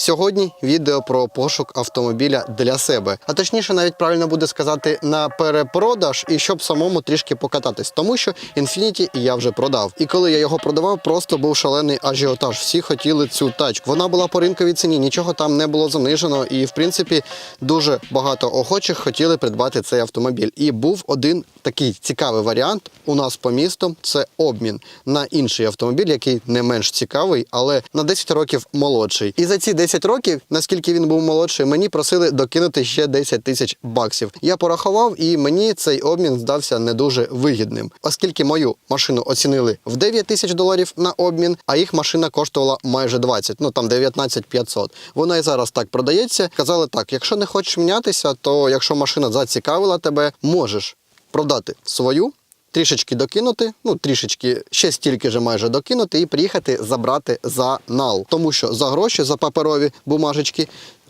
Сьогодні відео про пошук автомобіля для себе. А точніше, навіть правильно буде сказати на перепродаж і щоб самому трішки покататись, тому що Infiniti я вже продав. І коли я його продавав, просто був шалений ажіотаж. Всі хотіли цю тачку. Вона була по ринковій ціні, нічого там не було занижено. І в принципі дуже багато охочих хотіли придбати цей автомобіль. І був один такий цікавий варіант у нас по місту. Це обмін на інший автомобіль, який не менш цікавий, але на 10 років молодший. І за ці 10 років, наскільки він був молодший, мені просили докинути ще 10 тисяч баксів. Я порахував, і мені цей обмін здався не дуже вигідним, оскільки мою машину оцінили в 9 тисяч доларів на обмін, а їх машина коштувала майже 20, ну там 19 500. Вона і зараз так продається. Казали так: якщо не хочеш мінятися, то якщо машина зацікавила тебе, можеш продати свою. Трішечки докинути, ну трішечки ще стільки ж майже докинути і приїхати забрати за нал. Тому що за гроші, за паперові бумажечки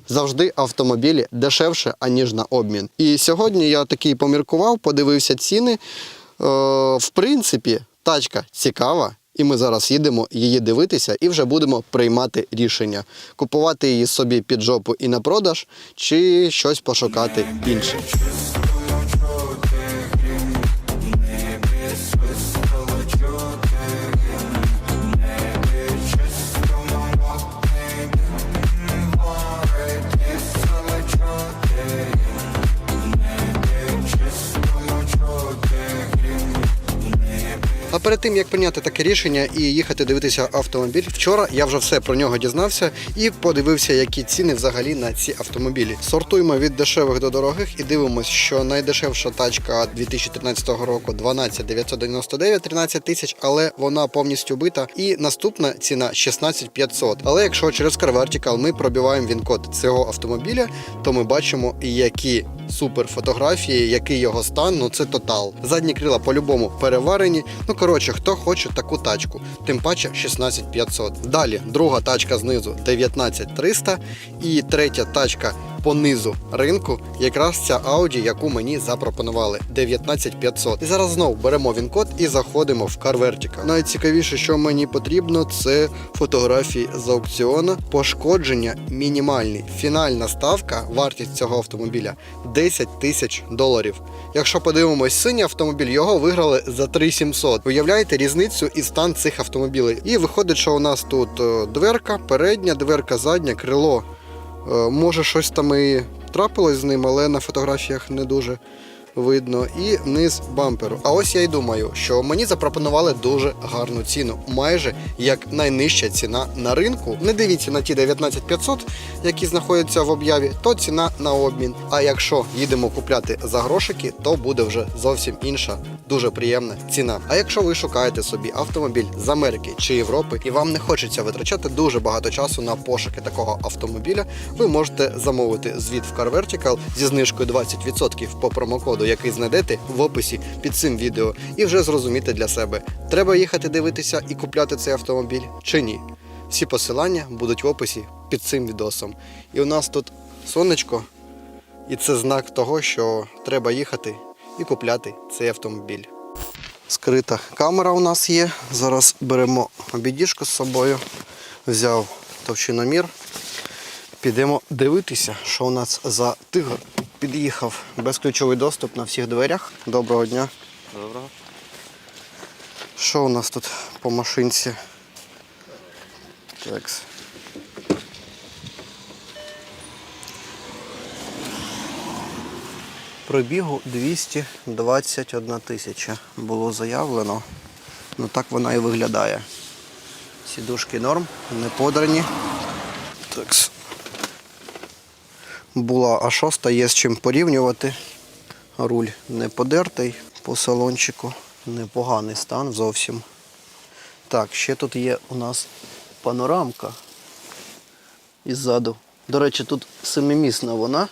завжди автомобілі дешевше, аніж на обмін. І сьогодні я такий поміркував, подивився ціни. Е, в принципі, тачка цікава. І ми зараз їдемо її дивитися і вже будемо приймати рішення: купувати її собі під жопу і на продаж, чи щось пошукати інше. А перед тим як прийняти таке рішення і їхати дивитися автомобіль, вчора я вже все про нього дізнався і подивився, які ціни взагалі на ці автомобілі. Сортуємо від дешевих до дорогих і дивимося, що найдешевша тачка 2013 року 12 999 13 тисяч, але вона повністю бита. І наступна ціна 16 500. Але якщо через Car Vertical ми пробиваємо він код цього автомобіля, то ми бачимо, які супер фотографії, який його стан, ну це тотал. Задні крила по-любому переварені. Ну коротше, хто хоче таку тачку, тим паче 16500. Далі друга тачка знизу 19300 і третя тачка по низу ринку, якраз ця Audi, яку мені запропонували 19500. І зараз знову беремо він код і заходимо в Car Vertical. Найцікавіше, що мені потрібно, це фотографії з аукціону, пошкодження мінімальні. Фінальна ставка, вартість цього автомобіля 10 тисяч доларів. Якщо подивимось синій автомобіль, його виграли за 3700. Уявляєте різницю і стан цих автомобілів. І виходить, що у нас тут е, дверка, передня, дверка, задня, крило. Е, Може, щось там і трапилось з ним, але на фотографіях не дуже видно. І низ бамперу. А ось я й думаю, що мені запропонували дуже гарну ціну, майже як найнижча ціна на ринку. Не дивіться на ті 19500, які знаходяться в об'яві, то ціна на обмін. А якщо їдемо купляти за грошики, то буде вже зовсім інша, дуже приємна ціна. А якщо ви шукаєте собі автомобіль з Америки чи Європи, і вам не хочеться витрачати дуже багато часу на пошуки такого автомобіля, ви можете замовити звіт в Car Vertical зі знижкою 20% по промокоду, який знайдете в описі під цим відео, і вже зрозуміти для себе, треба їхати дивитися і купляти цей автомобіль чи ні. Всі посилання будуть в описі під цим відосом. І у нас тут сонечко, і це знак того, що треба їхати і купляти цей автомобіль. Скрита камера у нас є. Зараз беремо обідішку з собою. Взяв товщиномір. Підемо дивитися, що у нас за тигр. Під'їхав безключовий доступ на всіх дверях. Доброго дня. Доброго. Що у нас тут по машинці? Такс. Пробігу 221 тисяча було заявлено. Ну так вона і виглядає. Сідушки норм, не подрані. Такс. Була А6, є з чим порівнювати. Руль не подертий по салончику. Непоганий стан зовсім. Так, ще тут є у нас панорамка іззаду. До речі, тут семимісна вона,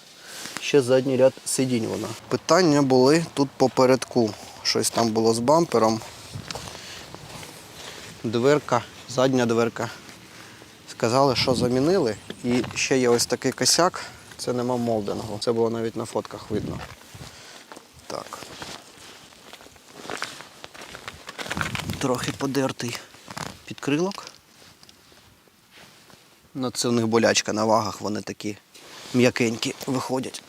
ще задній ряд сидінь вона. Питання були тут попередку. Щось там було з бампером. Дверка, задня дверка. Сказали, що замінили. І ще є ось такий косяк. Це нема молдингу. Це було навіть на фотках видно. Так. Трохи подертий підкрилок. Ну, це в них болячка на вагах, вони такі м'якенькі виходять.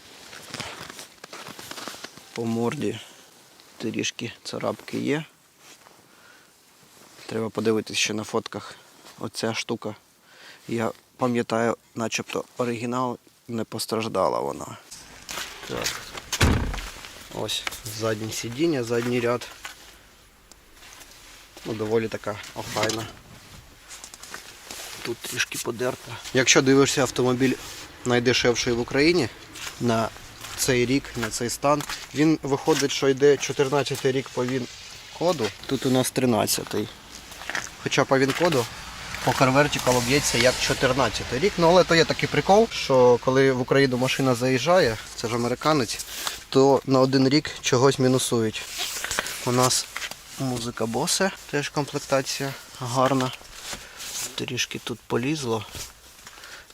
По морді трішки царапки є. Треба подивитись ще на фотках. Оця штука. Я пам'ятаю, начебто оригінал не постраждала вона. Так. Ось заднє сидіння, задній ряд. Ну, доволі така охайна. Тут трішки подерта. Якщо дивишся автомобіль найдешевший в Україні на цей рік, на цей стан, він виходить, що йде 14 рік по він коду. Тут у нас 13. Хоча по він коду по Carvertical б'ється як 14 рік. Ну але то є такий прикол, що коли в Україну машина заїжджає, це ж американець, то на один рік чогось мінусують. У нас музика Bose, теж комплектація гарна. Трішки тут полізло.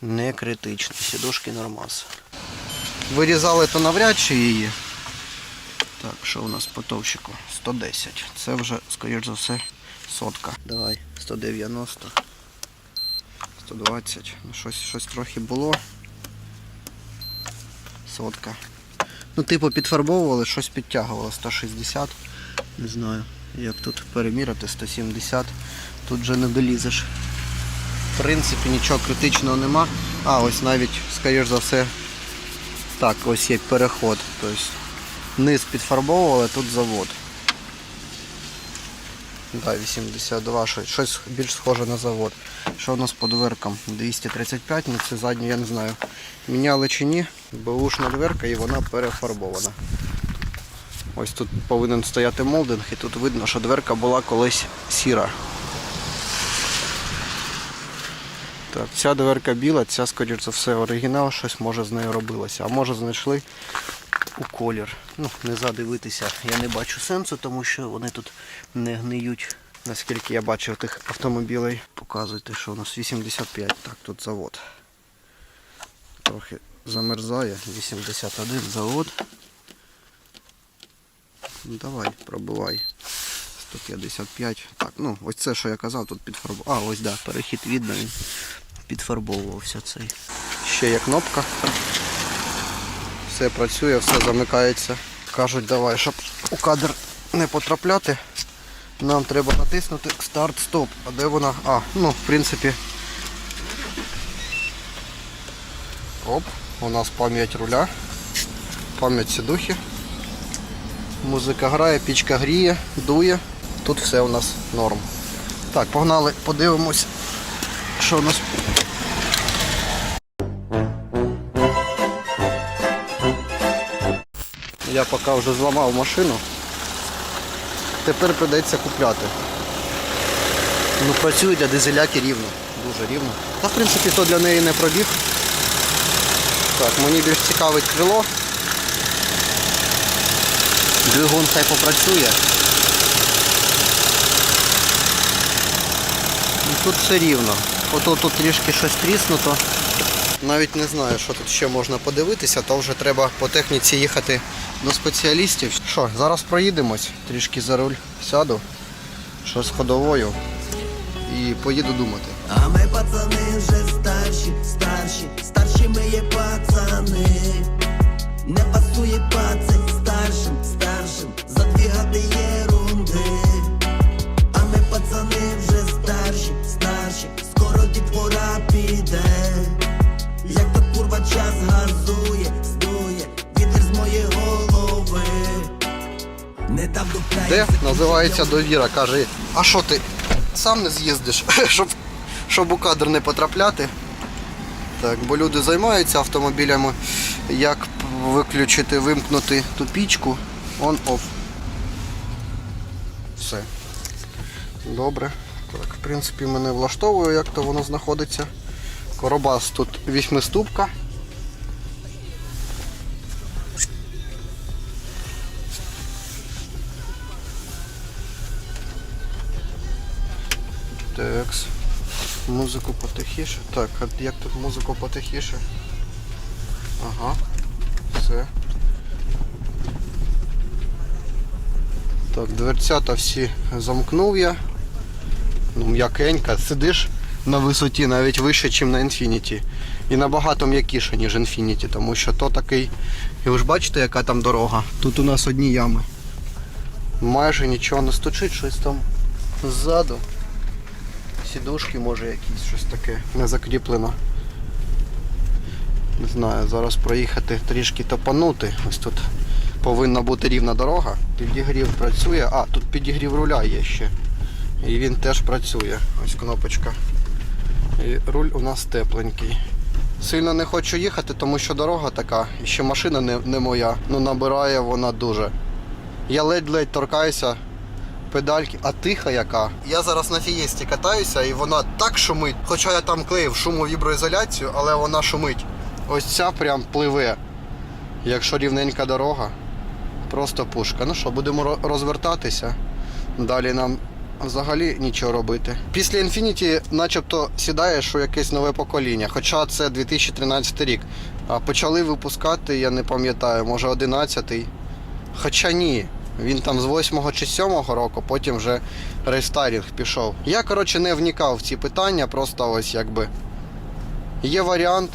Не критично. Сідушки нормас. Вирізали то навряд чи її. Так, що у нас по товщику? 110. Це вже, скоріш за все, сотка. Давай, 190. 120. Ну, щось, щось трохи було. Сотка. Ну, типу, підфарбовували, щось підтягувало. 160. Не знаю, як тут переміряти, 170. Тут вже не долізеш. В принципі, нічого критичного нема. А, ось навіть, скоріш за все, так, ось є переход. Тобто низ підфарбовували, тут завод. Да, 82, щось, більш схоже на завод. Що у нас по дверкам? 235, ну це задню, я не знаю. Міняли чи ні, бушна дверка і вона перефарбована. Ось тут повинен стояти молдинг і тут видно, що дверка була колись сіра. Так, ця дверка біла, ця, скоріш за все, оригінал, щось може з нею робилося. А може знайшли у колір. Ну, не задивитися. Я не бачу сенсу, тому що вони тут не гниють. Наскільки я бачив тих автомобілей. Показуйте, що у нас 85. Так, тут завод. Трохи замерзає. 81 завод. Ну, давай, пробивай. 155. Так, ну ось це, що я казав, тут підфарбував. А, ось да, перехід видно, він підфарбовувався цей. Ще є кнопка. Все працює, все замикається. Кажуть, давай, щоб у кадр не потрапляти, нам треба натиснути старт-стоп. А де вона? А, ну, в принципі. Оп, у нас пам'ять руля, пам'ять сідухи. Музика грає, пічка гріє, дує. Тут все у нас норм. Так, погнали, подивимось, що у нас. Я поки вже зламав машину. Тепер придеться купляти. Ну працює для дизеляки рівно. Дуже рівно. Та в принципі то для неї не пробіг. Так, мені більш цікавить крило. Двигун хай попрацює. Ну, Тут все рівно. Ото тут трішки щось тріснуто. Навіть не знаю, що тут ще можна подивитися, то вже треба по техніці їхати до спеціалістів. Що, зараз проїдемось, трішки за руль сяду, що з ходовою і поїду думати. А ми пацани вже називається довіра. Каже, а що ти сам не з'їздиш, щоб, щоб у кадр не потрапляти. Так, бо люди займаються автомобілями, як виключити, вимкнути ту пічку, on-off. Все. Добре. Так, в принципі, мене влаштовує, як то воно знаходиться. Коробас тут вісьмиступка. Музику потихіше. Так, а як тут музику потихіше? Ага. Все. Так, дверцята всі замкнув я. Ну, м'якенька. Сидиш, на висоті, навіть вище, ніж на Infiniti. І набагато м'якіше, ніж Infiniti, тому що то такий. І ви ж бачите, яка там дорога. Тут у нас одні ями. Майже нічого не стучить, щось там ззаду. Сідушки, може, якісь щось таке не закріплено. Не знаю, зараз проїхати трішки топанути. Ось тут повинна бути рівна дорога. Підігрів працює. А, тут підігрів руля є ще. І він теж працює. Ось кнопочка. І руль у нас тепленький. Сильно не хочу їхати, тому що дорога така, і ще машина не, не моя. Ну набирає вона дуже. Я ледь-ледь торкаюся педальки, а тиха яка. Я зараз на фієсті катаюся і вона так шумить. Хоча я там клеїв шумовіброізоляцію, але вона шумить. Ось ця прям пливе. Якщо рівненька дорога, просто пушка. Ну що, будемо розвертатися. Далі нам взагалі нічого робити. Після Infinity начебто сідаєш у якесь нове покоління, хоча це 2013 рік. А почали випускати, я не пам'ятаю, може 11-й. Хоча ні. Він там з 8 чи 7 року, потім вже рестайлінг пішов. Я, коротше, не вникав в ці питання, просто ось якби. Є варіант,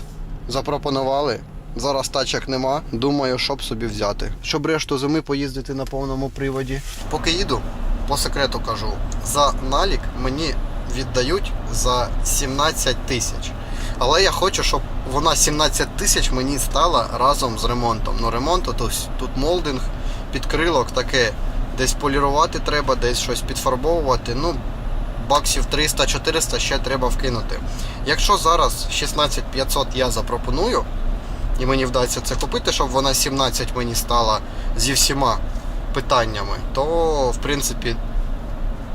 запропонували. Зараз тачок нема. Думаю, щоб собі взяти. Щоб решту зими поїздити на повному приводі. Поки їду, по секрету кажу, за налік мені віддають за 17 тисяч. Але я хочу, щоб вона 17 тисяч мені стала разом з ремонтом. Ну, ремонт тут, тут молдинг, підкрилок таке. Десь полірувати треба, десь щось підфарбовувати. Ну, баксів 300-400 ще треба вкинути. Якщо зараз 16500 я запропоную, і мені вдасться це купити, щоб вона 17 мені стала зі всіма питаннями, то в принципі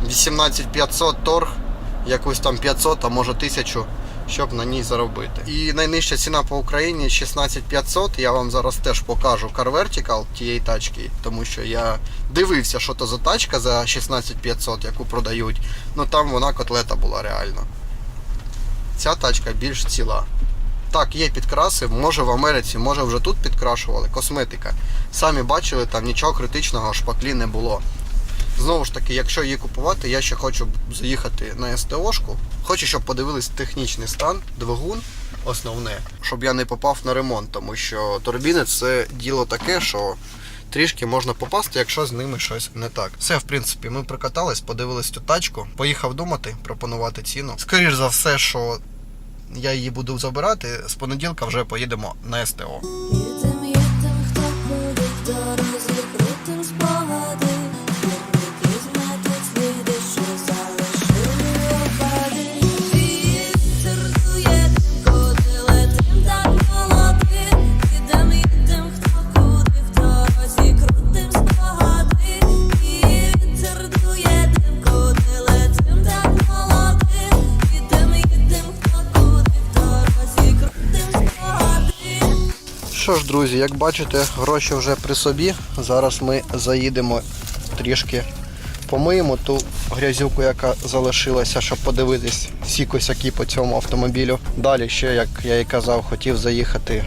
18500 торг, якусь там 500, а може 1000, щоб на ній заробити. І найнижча ціна по Україні 16500. Я вам зараз теж покажу Car Vertical тієї тачки, тому що я дивився, що то за тачка за 16500, яку продають. Ну там вона котлета була реально. Ця тачка більш ціла. Так, є підкраси, може в Америці, може вже тут підкрашували, косметика. Самі бачили, там нічого критичного шпаклі не було. Знову ж таки, якщо її купувати, я ще хочу заїхати на СТОшку. Хочу, щоб подивились технічний стан, двигун основне, щоб я не попав на ремонт, тому що турбіни це діло таке, що трішки можна попасти, якщо з ними щось не так. Все, в принципі, ми прикатались, подивились цю тачку, поїхав думати, пропонувати ціну. Скоріш за все, що я її буду забирати, з понеділка вже поїдемо на СТО. Що ж, друзі, як бачите, гроші вже при собі. Зараз ми заїдемо трішки помиємо ту грязюку, яка залишилася, щоб подивитись всі косяки по цьому автомобілю. Далі ще, як я і казав, хотів заїхати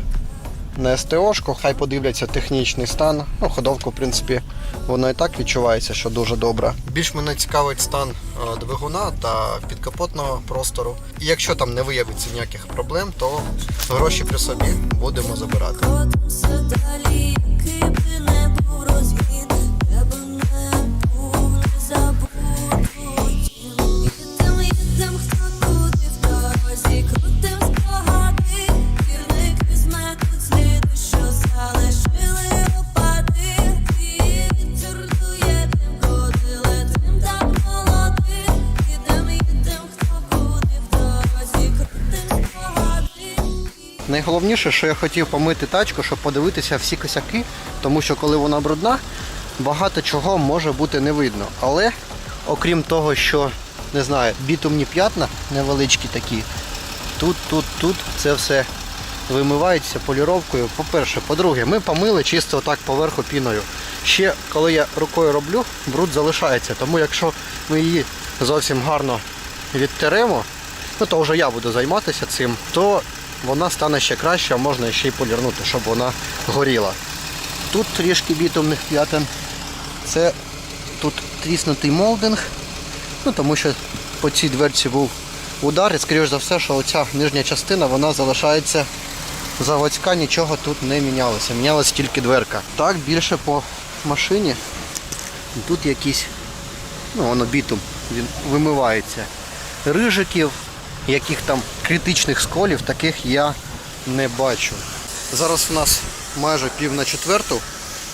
на СТОшку, хай подивляться технічний стан. Ну, ходовку, в принципі, воно і так відчувається, що дуже добре. Більш мене цікавить стан е, двигуна та підкапотного простору. І якщо там не виявиться ніяких проблем, то гроші при собі будемо забирати. Найголовніше, що я хотів помити тачку, щоб подивитися всі косяки, тому що коли вона брудна, багато чого може бути не видно. Але окрім того, що не знаю, бітумні п'ятна невеличкі такі, тут, тут, тут це все вимивається поліровкою. По-перше, по-друге, ми помили чисто так поверху піною. Ще коли я рукою роблю, бруд залишається. Тому якщо ми її зовсім гарно відтеремо, ну то вже я буду займатися цим, то вона стане ще краще, а можна ще й полірнути, щоб вона горіла. Тут трішки бітумних п'ятен. Це тут тріснутий молдинг, ну тому що по цій дверці був удар, і скоріш за все, що оця нижня частина вона залишається заводська, нічого тут не мінялося. Мінялася тільки дверка. Так, більше по машині. Тут якісь, ну воно бітум, він вимивається. Рижиків, яких там критичних сколів, таких я не бачу. Зараз у нас майже пів на четверту.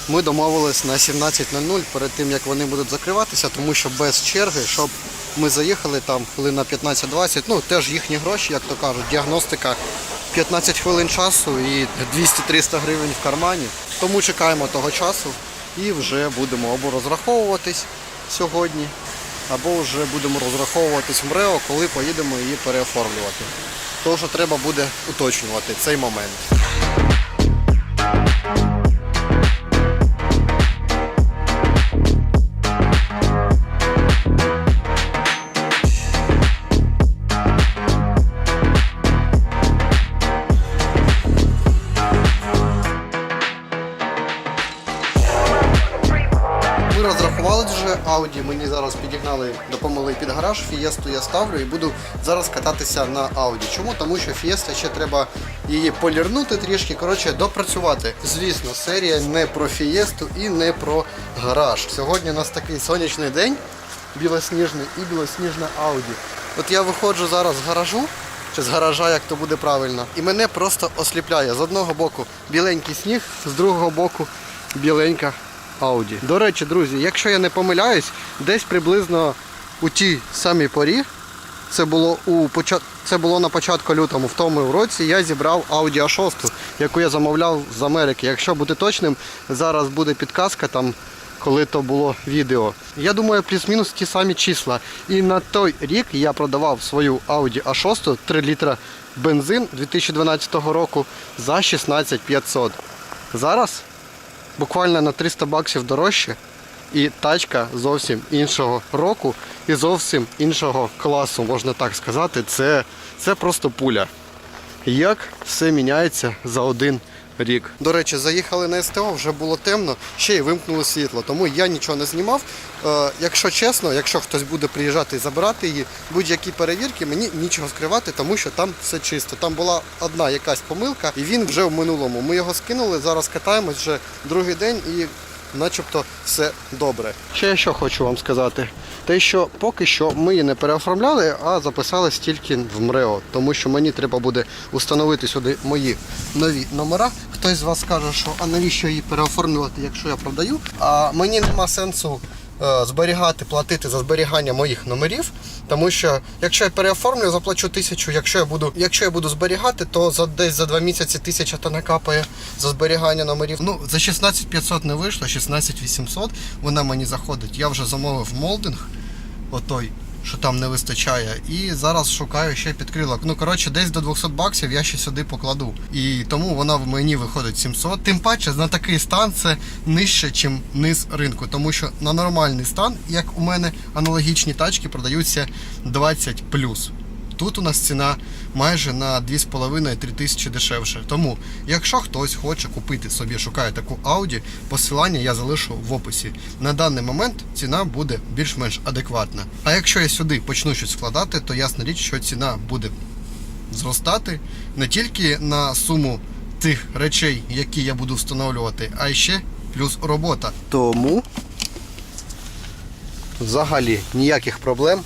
Ми домовились на 17.00 перед тим, як вони будуть закриватися, тому що без черги, щоб ми заїхали там хвилин на 15-20, ну теж їхні гроші, як то кажуть, діагностика 15 хвилин часу і 200-300 гривень в кармані. Тому чекаємо того часу і вже будемо або розраховуватись сьогодні, або вже будемо розраховуватись в МРЕО, коли поїдемо її переоформлювати. Тож треба буде уточнювати цей момент. Зараз допомогли під гараж, Фієсту я ставлю і буду зараз кататися на Audi. Чому? Тому що Фієста ще треба її полірнути трішки, коротше, допрацювати. Звісно, серія не про Фієсту і не про гараж. Сьогодні у нас такий сонячний день, білосніжний і білосніжна Audi. От я виходжу зараз з гаражу, чи з гаража, як то буде правильно, і мене просто осліпляє. З одного боку біленький сніг, з другого боку біленька Audi. До речі, друзі, якщо я не помиляюсь, десь приблизно у тій самій порі, це було у це було на початку лютому, в тому році я зібрав Audi A6, яку я замовляв з Америки. Якщо бути точним, зараз буде підказка там. Коли то було відео. Я думаю, плюс-мінус ті самі числа. І на той рік я продавав свою Audi A6 3 літра бензин 2012 року за 16 500. Зараз буквально на 300 баксів дорожче. І тачка зовсім іншого року і зовсім іншого класу, можна так сказати. Це, це просто пуля. Як все міняється за один рік. До речі, заїхали на СТО, вже було темно, ще й вимкнули світло, тому я нічого не знімав. Е, якщо чесно, якщо хтось буде приїжджати і забирати її, будь-які перевірки, мені нічого скривати, тому що там все чисто. Там була одна якась помилка, і він вже в минулому. Ми його скинули, зараз катаємось вже другий день і начебто все добре. Ще я що хочу вам сказати. Те, що поки що ми її не переоформляли, а записались тільки в МРЕО, тому що мені треба буде установити сюди мої нові номера. Хтось з вас каже, що а навіщо її переоформлювати, якщо я продаю? А мені нема сенсу зберігати, платити за зберігання моїх номерів, тому що якщо я переоформлю, заплачу тисячу. Якщо я буду, якщо я буду зберігати, то за десь за два місяці тисяча то накапає за зберігання номерів. Ну за 16 500 не вийшло, 16 800 вона мені заходить. Я вже замовив молдинг, отой. Що там не вистачає, і зараз шукаю ще підкрилок. Ну коротше, десь до 200 баксів я ще сюди покладу. І тому вона в мені виходить 700. Тим паче на такий стан це нижче, ніж низ ринку. Тому що на нормальний стан, як у мене, аналогічні тачки продаються 20 Тут у нас ціна майже на 2,5-3 тисячі дешевше. Тому, якщо хтось хоче купити собі, шукає таку Audi, посилання я залишу в описі. На даний момент ціна буде більш-менш адекватна. А якщо я сюди почну щось вкладати, то ясна річ, що ціна буде зростати не тільки на суму тих речей, які я буду встановлювати, а ще плюс робота. Тому взагалі ніяких проблем,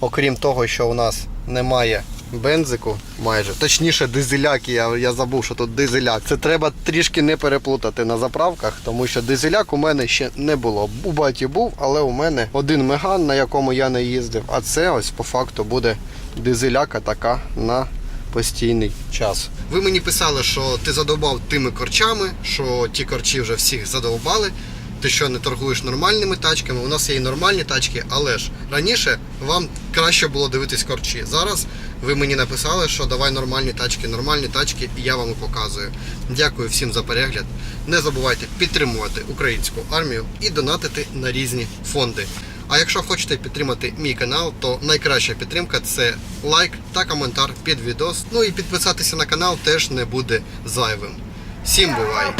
окрім того, що у нас немає бензику майже. Точніше, дизеляки, я, я забув, що тут дизеляк. Це треба трішки не переплутати на заправках, тому що дизеляк у мене ще не було. У баті був, але у мене один меган, на якому я не їздив. А це ось по факту буде дизеляка така на постійний час. Ви мені писали, що ти задовбав тими корчами, що ті корчі вже всіх задовбали. Ти що не торгуєш нормальними тачками? У нас є і нормальні тачки, але ж раніше вам краще було дивитись корчі. Зараз ви мені написали, що давай нормальні тачки, нормальні тачки, і я вам показую. Дякую всім за перегляд. Не забувайте підтримувати українську армію і донатити на різні фонди. А якщо хочете підтримати мій канал, то найкраща підтримка це лайк та коментар під відос. Ну і підписатися на канал теж не буде зайвим. Всім бувай!